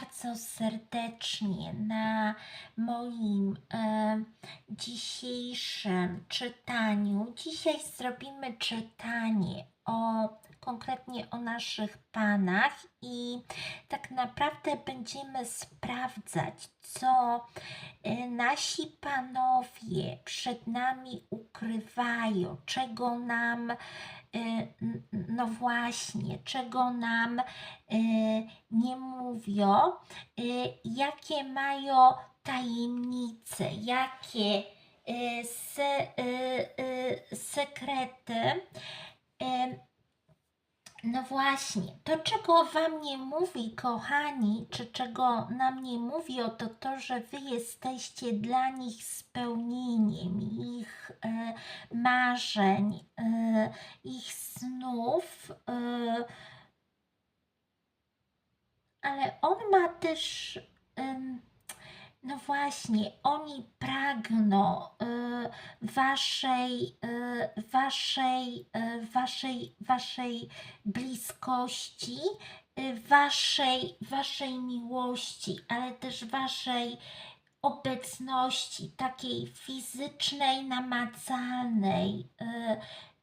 bardzo serdecznie na moim e, dzisiejszym czytaniu. Dzisiaj zrobimy czytanie o konkretnie o naszych panach i tak naprawdę będziemy sprawdzać, co e, nasi panowie przed nami ukrywają, czego nam n- no właśnie, czego nam e, nie mówią, jakie mają tajemnice, jakie se, sekrety. E, No właśnie, to czego Wam nie mówi, kochani, czy czego nam nie mówią, to to, że Wy jesteście dla nich spełnieniem ich e, marzeń, e, ich snów. E, ale on ma też, em, no właśnie, oni pragną e, waszej, e, waszej, e, waszej, waszej bliskości, e, waszej, waszej miłości, ale też waszej obecności, takiej fizycznej, namacalnej e,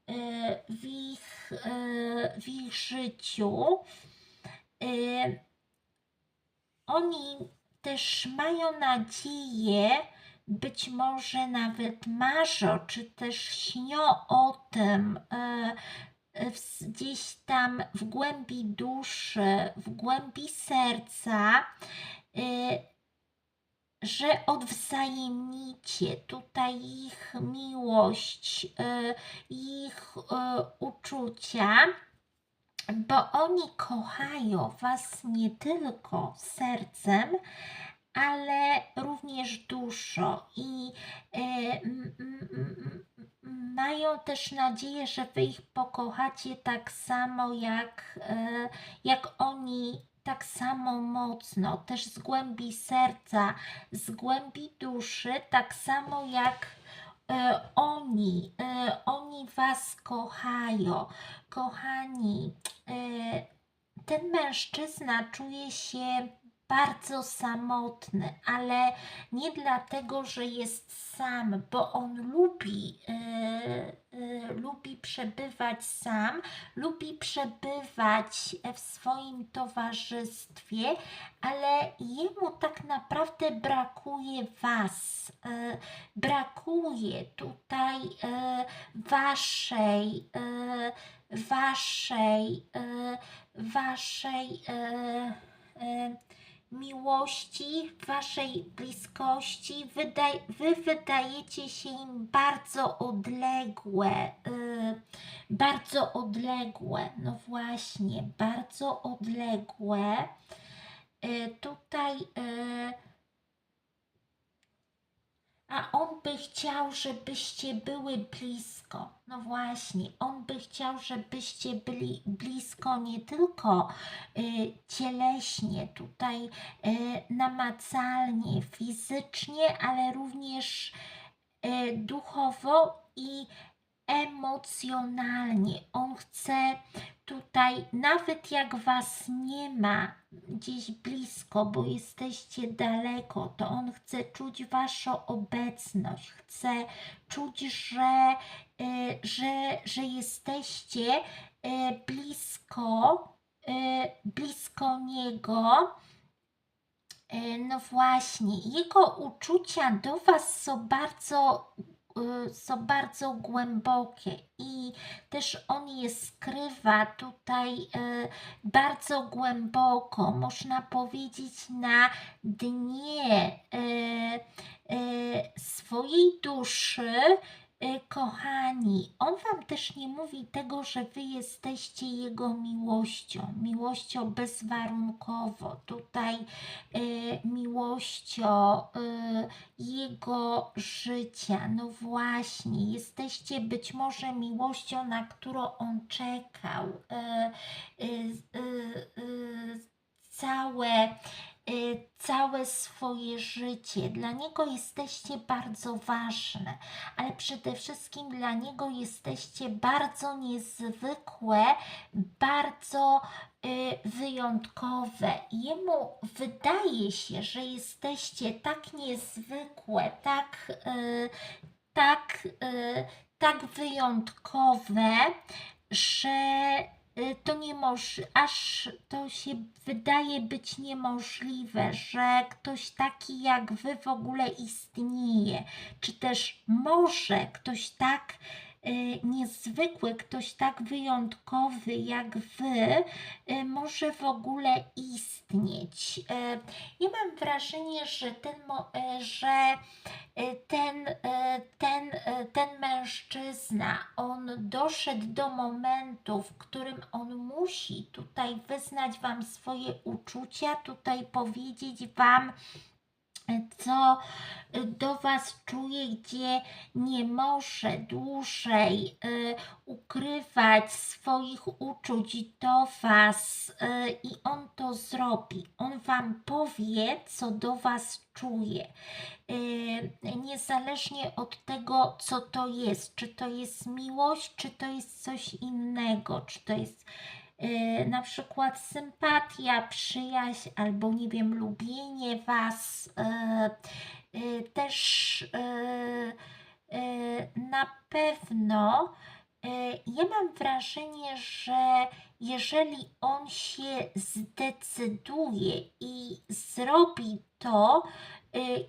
e, w ich, e, w ich życiu. E, oni też mają nadzieję, być może nawet marzą, czy też śnią o tym e, e, gdzieś tam w głębi duszy, w głębi serca, e, że odwzajemnicie tutaj ich miłość, ich uczucia bo oni kochają Was nie tylko sercem, ale również duszą i m, mają też nadzieję, że Wy ich pokochacie tak samo jak, e, jak oni. Tak samo mocno, też z głębi serca, z głębi duszy, tak samo jak oni, e, oni Was kochają. Kochani, e, ten mężczyzna czuje się bardzo samotny, ale nie dlatego, że jest sam, bo on lubi, e, e, lubi przebywać sam, lubi przebywać w swoim towarzystwie, ale jemu tak naprawdę brakuje Was. E, brakuje tutaj e, Waszej. E, waszej, e, waszej e, e, miłości, waszej bliskości. Wydaj, wy wydajecie się im bardzo odległe, e, bardzo odległe, no właśnie, bardzo odległe. E, tutaj e, a on by chciał, żebyście były blisko. No właśnie, on by chciał, żebyście byli blisko nie tylko y, cieleśnie, tutaj y, namacalnie, fizycznie, ale również y, duchowo i emocjonalnie. On chce tutaj, nawet jak was nie ma gdzieś blisko, bo jesteście daleko, to on chce czuć waszą obecność, chce czuć, że, y, że, że jesteście y, blisko, y, blisko niego. Y, No właśnie, jego uczucia do Was są bardzo, są bardzo głębokie i też on je skrywa tutaj y, bardzo głęboko, można powiedzieć na dnie y, y, swojej duszy. Y, Kochani, on Wam też nie mówi tego, że Wy jesteście Jego miłością, miłością bezwarunkowo. Tutaj y, miłością y, Jego życia. No właśnie, jesteście być może miłością, na którą On czekał. Y, y, y, y, całe, całe swoje życie. Dla niego jesteście bardzo ważne, ale przede wszystkim dla niego jesteście bardzo niezwykłe, bardzo y, wyjątkowe. Jemu wydaje się, że jesteście tak niezwykłe, tak, y, tak, y, tak wyjątkowe, że y, to nie moż, aż to się wydaje być niemożliwe, że ktoś taki jak wy w ogóle istnieje, czy też może ktoś tak y, niezwykły, ktoś tak wyjątkowy jak wy y, może w ogóle istnieć. Y, Ja mam wrażenie, że ten, y, że y, ten, y, ten, mężczyzna, on doszedł do momentu, w którym on musi tutaj wyznać Wam swoje uczucia, tutaj powiedzieć Wam, co do Was czuje, gdzie nie może dłużej y, ukrywać swoich uczuć do Was y, i on to zrobi. On Wam powie, co do Was czuje. Y, niezależnie od tego, co to jest, czy to jest miłość, czy to jest coś innego, czy to jest na przykład sympatia, przyjaźń, albo nie wiem, lubienie Was. y, y, też na pewno ja mam wrażenie, że jeżeli on się zdecyduje i zrobi to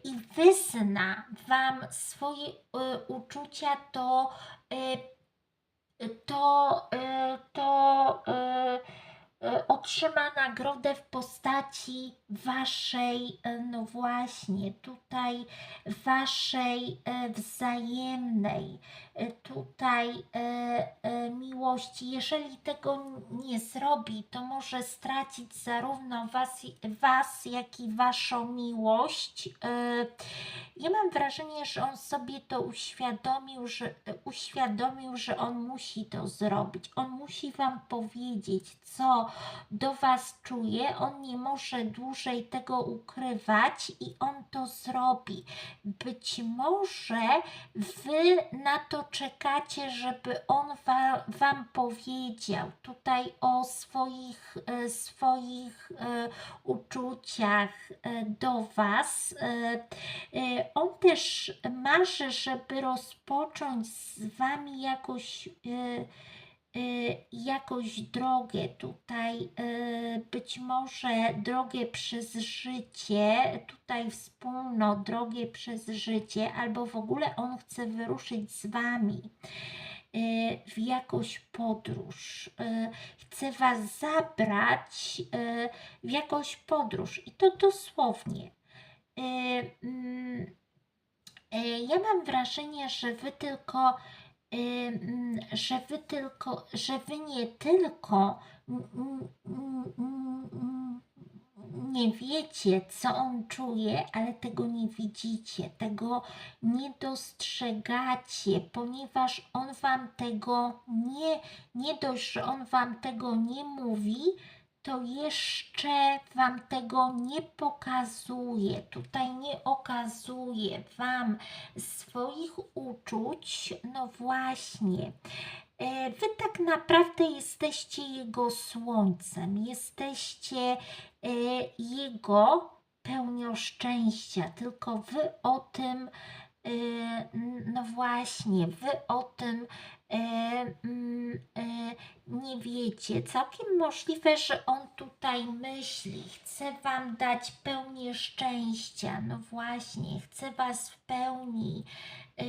i wyzna Wam swoje uczucia, to to, y, to y, otrzyma nagrodę w postaci waszej, y, no właśnie, tutaj waszej y, wzajemnej, tutaj miłości. Jeżeli tego nie zrobi, to może stracić zarówno was, was jak i waszą miłość. Ja mam wrażenie, że on sobie to uświadomił, że uświadomił, że on musi to zrobić. On musi wam powiedzieć, co do was czuje. On nie może dłużej tego ukrywać i on to zrobi. Być może wy na to czekacie, żeby on wa, wam powiedział tutaj o swoich, e, swoich e, uczuciach e, do was. On też marzy, żeby rozpocząć z wami jakoś. E, jakąś drogę tutaj, e, być może drogę przez życie, tutaj wspólną drogę przez życie, albo w ogóle on chce wyruszyć z wami e, w jakąś podróż. Chce was zabrać w jakąś podróż i to dosłownie. Mm, Ja mam wrażenie, że wy tylko że wy tylko, że wy nie tylko mm, mm, mm, mm, nie wiecie, co on czuje, ale tego nie widzicie, tego nie dostrzegacie, ponieważ on wam tego nie, nie dość, że on wam tego nie mówi, to jeszcze wam tego nie pokazuje, tutaj nie okazuje wam swoich uczuć, no właśnie. E, Wy tak naprawdę jesteście Jego słońcem, jesteście e, Jego pełnią szczęścia, tylko Wy o tym, e, no właśnie, Wy o tym nie wiecie. Całkiem możliwe, że On tutaj myśli, chce Wam dać pełnię szczęścia, no właśnie, chce Was w pełni e,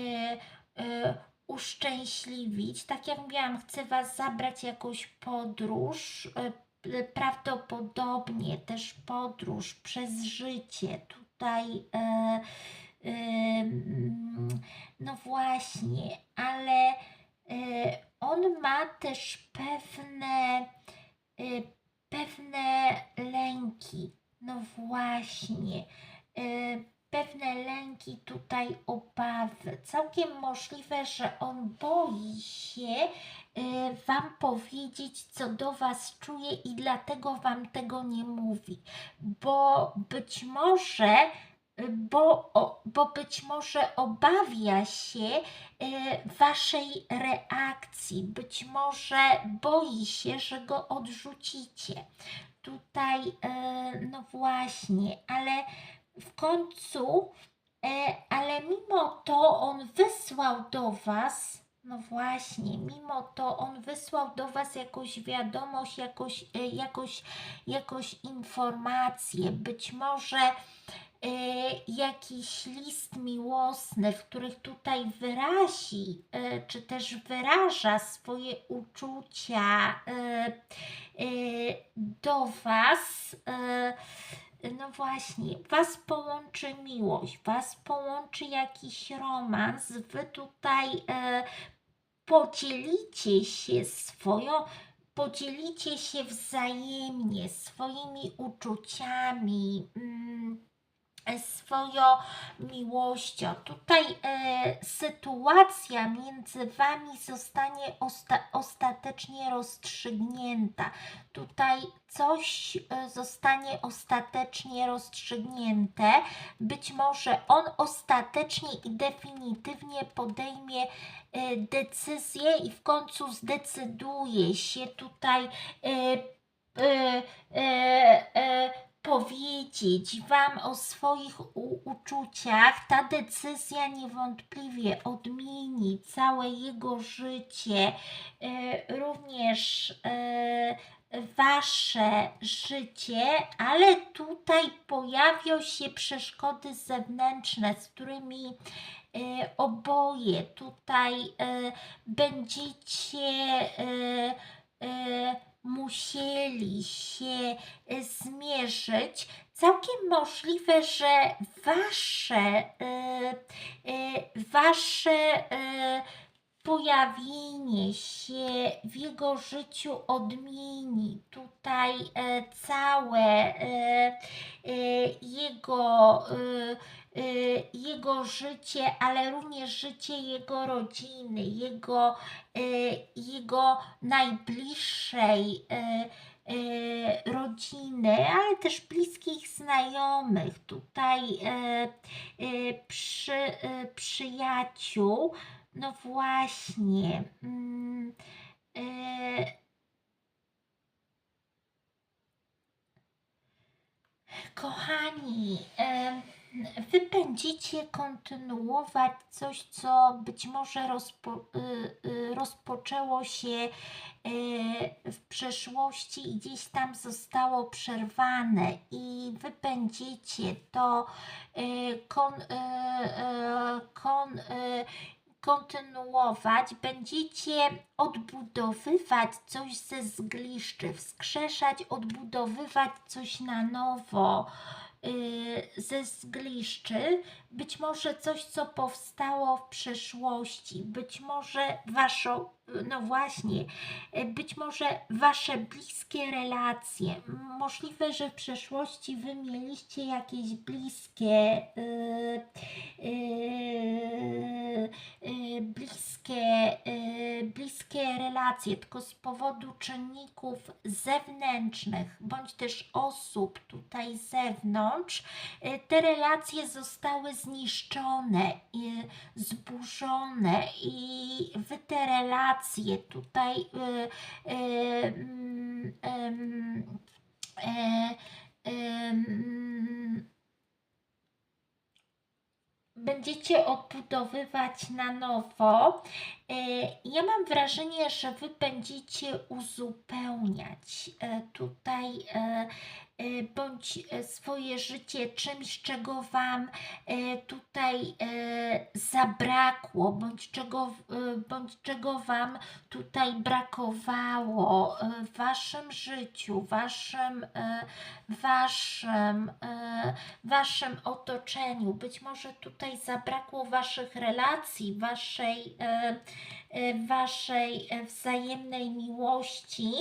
e, uszczęśliwić. Tak jak mówiłam, chcę Was zabrać jakąś podróż, e, prawdopodobnie też podróż przez życie. Tutaj, e, e, mm, no właśnie, ale e, on ma też pewne, e, pewne lęki. No właśnie. E, pewne lęki, tutaj obawy. Całkiem możliwe, że on boi się Wam powiedzieć, co do Was czuje i dlatego Wam tego nie mówi. Bo być może bo, bo być może obawia się e, waszej reakcji, być może boi się, że go odrzucicie. Tutaj, e, no właśnie, ale w końcu, e, ale mimo to on wysłał do was. No właśnie, mimo to on wysłał do Was jakąś wiadomość, jakąś, jakąś, jakąś informację, być może jakiś list miłosny, w których tutaj wyrazi, e, czy też wyraża swoje uczucia e, e, do Was. E, no właśnie, Was połączy miłość, Was połączy jakiś romans, Wy tutaj e, podzielicie się swoją, podzielicie się wzajemnie swoimi uczuciami. Mm, swoją miłością. Tutaj e, sytuacja między Wami zostanie osta ostatecznie rozstrzygnięta. Tutaj coś e, zostanie ostatecznie rozstrzygnięte. Być może on ostatecznie i definitywnie podejmie e, decyzję i w końcu zdecyduje się tutaj. E, e, e, e powiedzieć Wam o swoich uczuciach, ta decyzja niewątpliwie odmieni całe jego życie, e, również e, Wasze życie, ale tutaj pojawią się przeszkody zewnętrzne, z którymi e, oboje tutaj będziecie musieli się e, zmierzyć. Całkiem możliwe, że wasze, e, e, wasze pojawienie się w jego życiu odmieni tutaj całe jego jego życie, ale również życie jego rodziny, jego, y, jego najbliższej y, rodziny, ale też bliskich znajomych, tutaj przy, przyjaciół. No właśnie. Mm, kochani, Wy będziecie kontynuować coś, co być może rozpo, y, y, rozpoczęło się y, w przeszłości i gdzieś tam zostało przerwane, i wy będziecie to kon, kon, kontynuować, będziecie odbudowywać coś ze zgliszczy, wskrzeszać, odbudowywać coś na nowo ze zgliszczy, być może coś, co powstało w przeszłości, być może waszą, no właśnie, y, być może wasze bliskie relacje. Możliwe, że w przeszłości wy mieliście jakieś bliskie, yy, yy, yy, bliskie, bliskie relacje, tylko z powodu czynników zewnętrznych, bądź też osób tutaj z zewnątrz, te relacje zostały zniszczone, zburzone i wy te relacje tutaj y, y, mm, będziecie odbudowywać na nowo. E, ja mam wrażenie, że Wy będziecie uzupełniać e, tutaj E, bądź swoje życie czymś, czego Wam tutaj zabrakło, bądź czego, bądź czego Wam tutaj brakowało w Waszym życiu, Waszym, Waszym, Waszym otoczeniu. Być może tutaj zabrakło Waszych relacji, Waszej, Waszej wzajemnej miłości.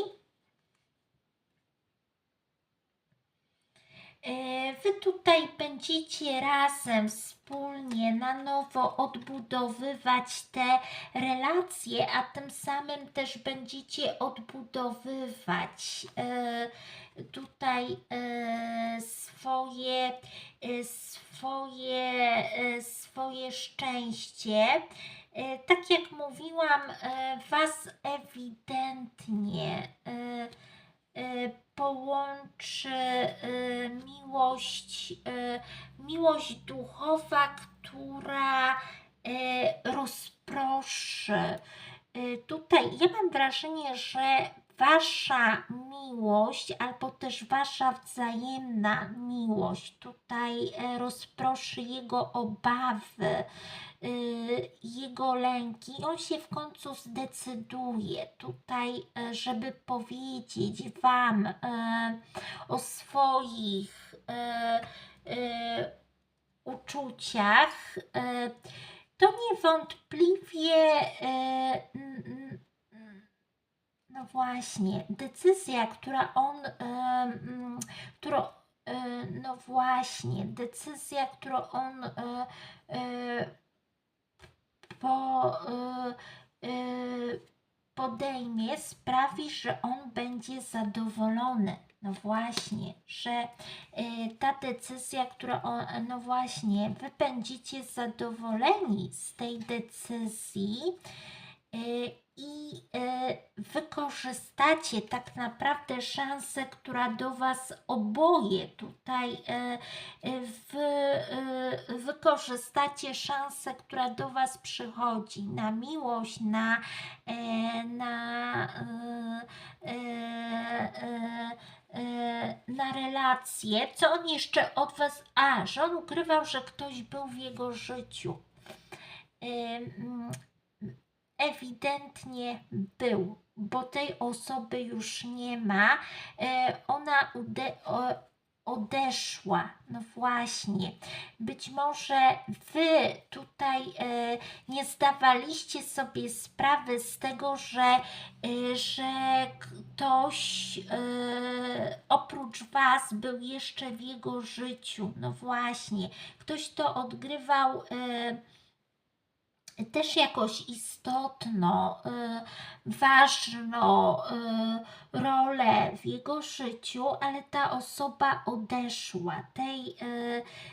E, Wy tutaj będziecie razem, wspólnie na nowo odbudowywać te relacje, a tym samym też będziecie odbudowywać e, tutaj e, swoje, e, swoje, e, swoje szczęście. Tak jak mówiłam, Was ewidentnie połączy miłość, miłość duchowa, która rozproszy. Tutaj ja mam wrażenie, że wasza miłość, albo też wasza wzajemna miłość tutaj e, rozproszy jego obawy, y, jego lęki. On się w końcu zdecyduje tutaj, e, żeby powiedzieć Wam e, o swoich e, e, uczuciach. E, To niewątpliwie, e, no właśnie, decyzja, która on, mm, którą, e, no właśnie, decyzja, którą on e, e, po, podejmie, sprawi, że on będzie zadowolony. No właśnie, że ta decyzja, która on, no właśnie, wy będziecie zadowoleni z tej decyzji i y, wykorzystacie tak naprawdę szansę, która do Was oboje tutaj y, wykorzystacie szansę, która do Was przychodzi na miłość, na, e, na, na relacje. Co on jeszcze od Was. A, że on ukrywał, że ktoś był w jego życiu. Ewidentnie był, bo tej osoby już nie ma. E, Ona odeszła. No właśnie. Być może wy tutaj e, nie zdawaliście sobie sprawy z tego, że, e, że ktoś oprócz was był jeszcze w jego życiu. No właśnie. Ktoś to odgrywał. Też jakoś istotną, y, ważną y, rolę w jego życiu, ale ta osoba odeszła. Tej,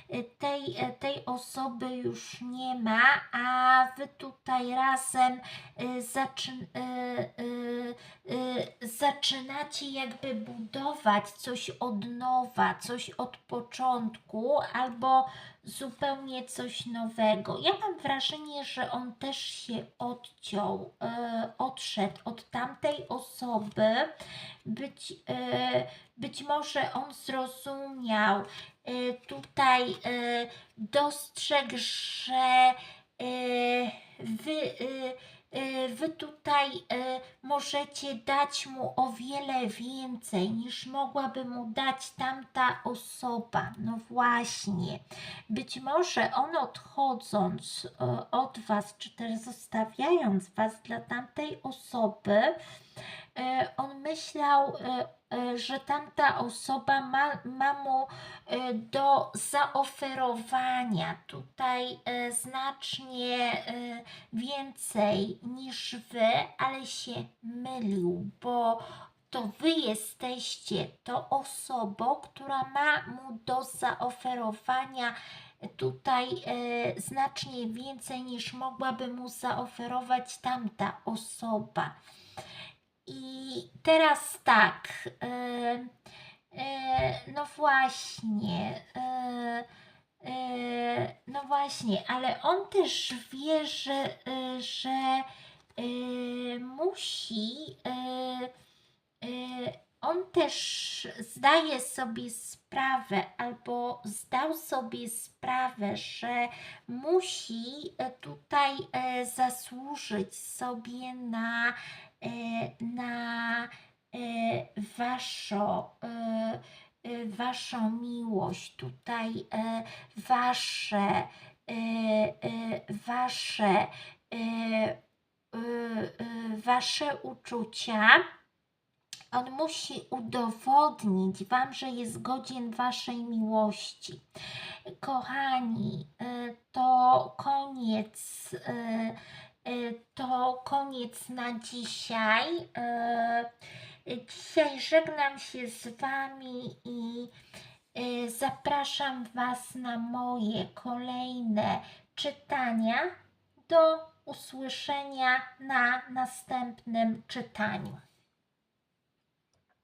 y, tej, y, tej osoby już nie ma, a wy tutaj razem y, zaczyn, zaczynacie jakby budować coś od nowa, coś od początku, albo zupełnie coś nowego. Ja mam wrażenie, że on też się odciął, e, odszedł od tamtej osoby. Być, e, być może on zrozumiał, e, tutaj e, dostrzegł, że wy, wy tutaj możecie dać mu o wiele więcej niż mogłaby mu dać tamta osoba. No właśnie. Być może on odchodząc od Was, czy też zostawiając Was dla tamtej osoby, on myślał, e, e, że tamta osoba ma, ma mu e, do zaoferowania tutaj e, znacznie e, więcej niż Wy, ale się mylił, bo to Wy jesteście tą osobą, która ma mu do zaoferowania tutaj e, znacznie więcej niż mogłaby mu zaoferować tamta osoba. I teraz tak, e, e, no właśnie, e, no właśnie, ale on też wie, że, że musi, on też zdaje sobie sprawę, albo zdał sobie sprawę, że musi tutaj zasłużyć sobie na, na e, waszą, e, e, waszą miłość, tutaj e, wasze, e, e, wasze, e, e, e, wasze uczucia On musi udowodnić Wam, że jest godzien Waszej miłości. Kochani, to koniec. Y, To koniec na dzisiaj. Y, Dzisiaj żegnam się z Wami i y, zapraszam Was na moje kolejne czytania. Do usłyszenia na następnym czytaniu.